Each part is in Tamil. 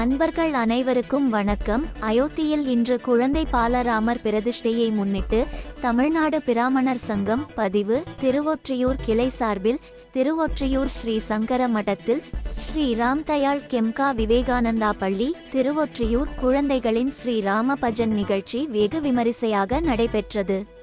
அன்பர்கள் அனைவருக்கும் வணக்கம். அயோத்தியில் இன்று குழந்தை பாலராமர் பிரதிஷ்டையை முன்னிட்டு தமிழ்நாடு பிராமணர் சங்கம் பதிவு. திருவொற்றியூர் கிளை சார்பில் திருவொற்றியூர் ஸ்ரீ சங்கர மடத்தில் ஸ்ரீ ராம் தயாள் கெம்கா விவேகானந்தா பள்ளி. திருவொற்றியூர் குழந்தைகளின் ஸ்ரீ ராமபஜன் நிகழ்ச்சி வெகு விமரிசையாக நடைபெற்றது.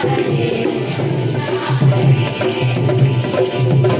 Thank you.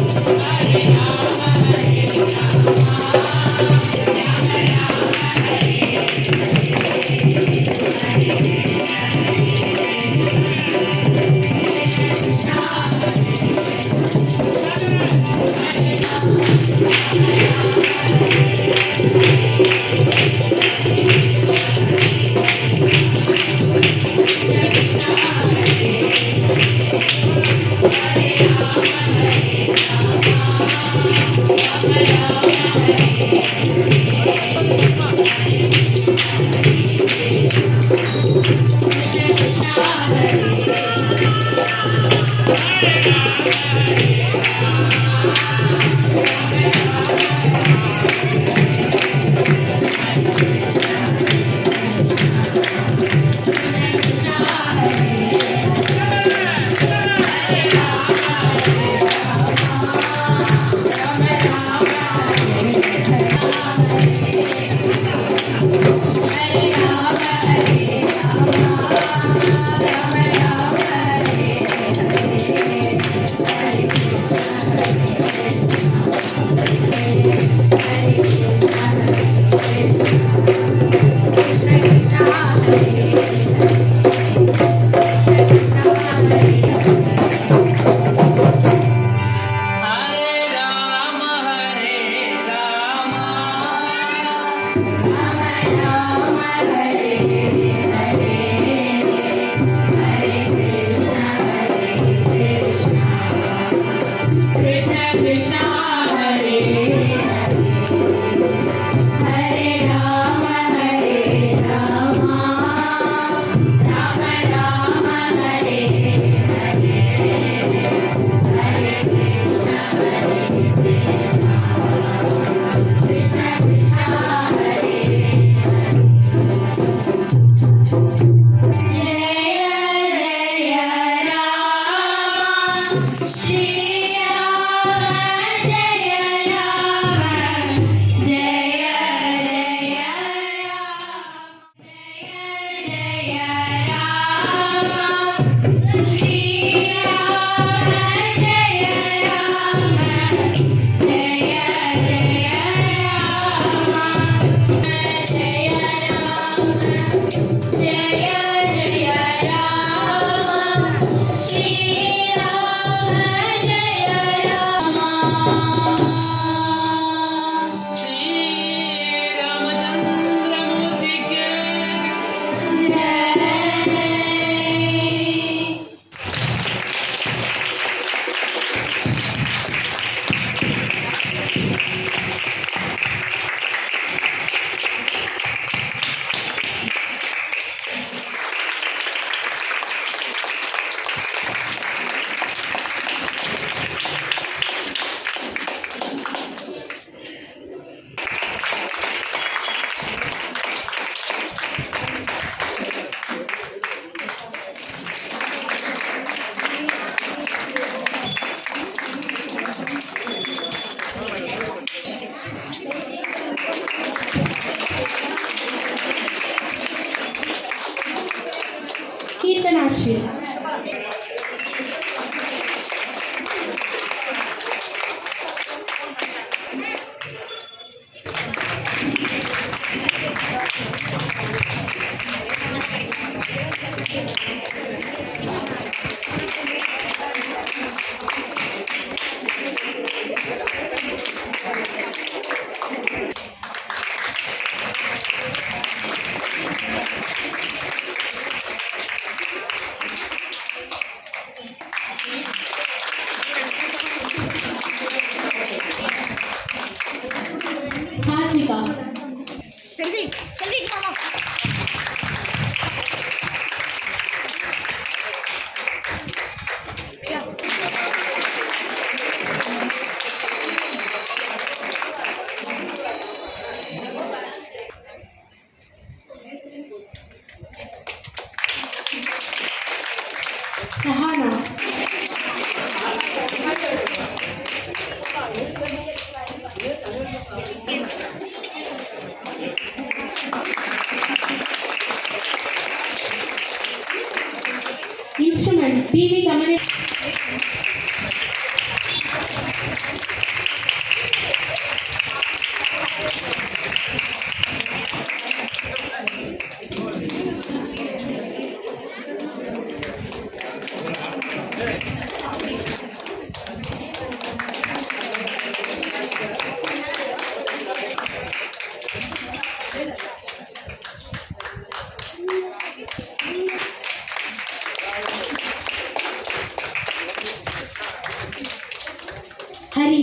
Nath.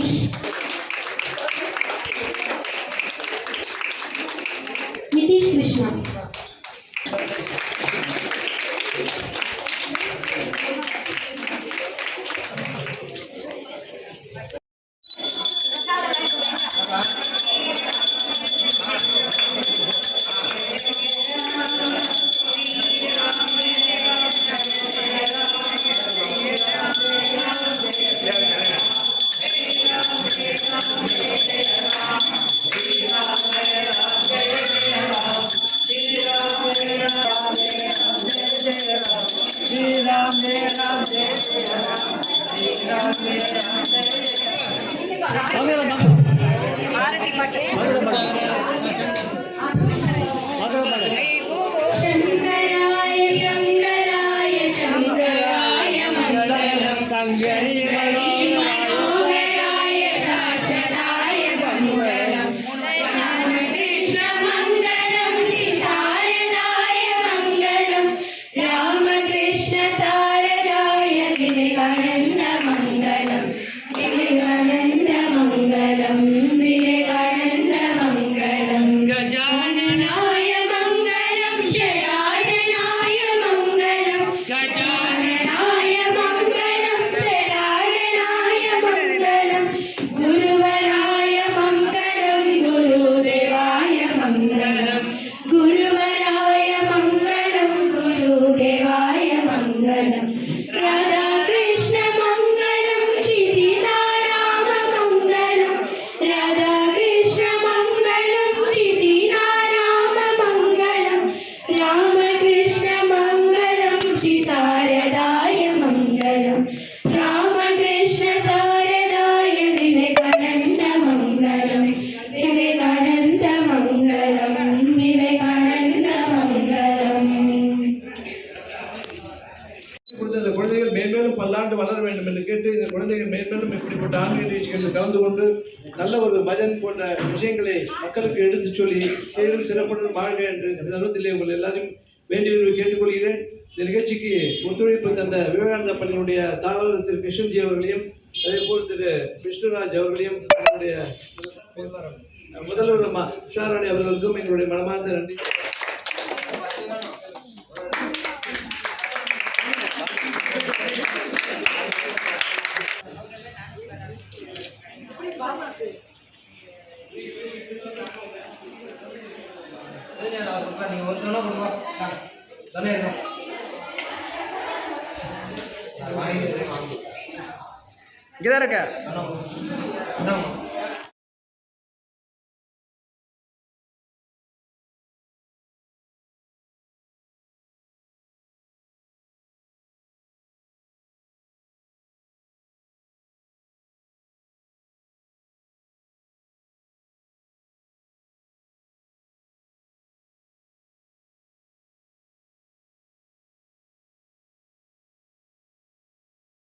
finish. Nitish Krishna. Para quem? மக்களுக்கு எடுத்து சொல்லி செயலும் சிறப்புடன் வாழ்க என்று தருவதில்லை உங்கள் எல்லாரையும் வேண்டியவர்களை கேட்டுக்கொள்கிறேன். இந்த நிகழ்ச்சிக்கு ஒத்துழைப்பு தந்த விவேகானந்த பள்ளியினுடைய தாளர் திரு கிருஷ்ணன்ஜி அவர்களையும் அதே போல் திரு விஷ்ணுராஜ் அவர்களையும் தன்னுடைய முதல்வர் விசாரணை அவர்களுக்கும் எங்களுடைய மனமார்ந்த நன்றி. இங்கே தான் இருக்க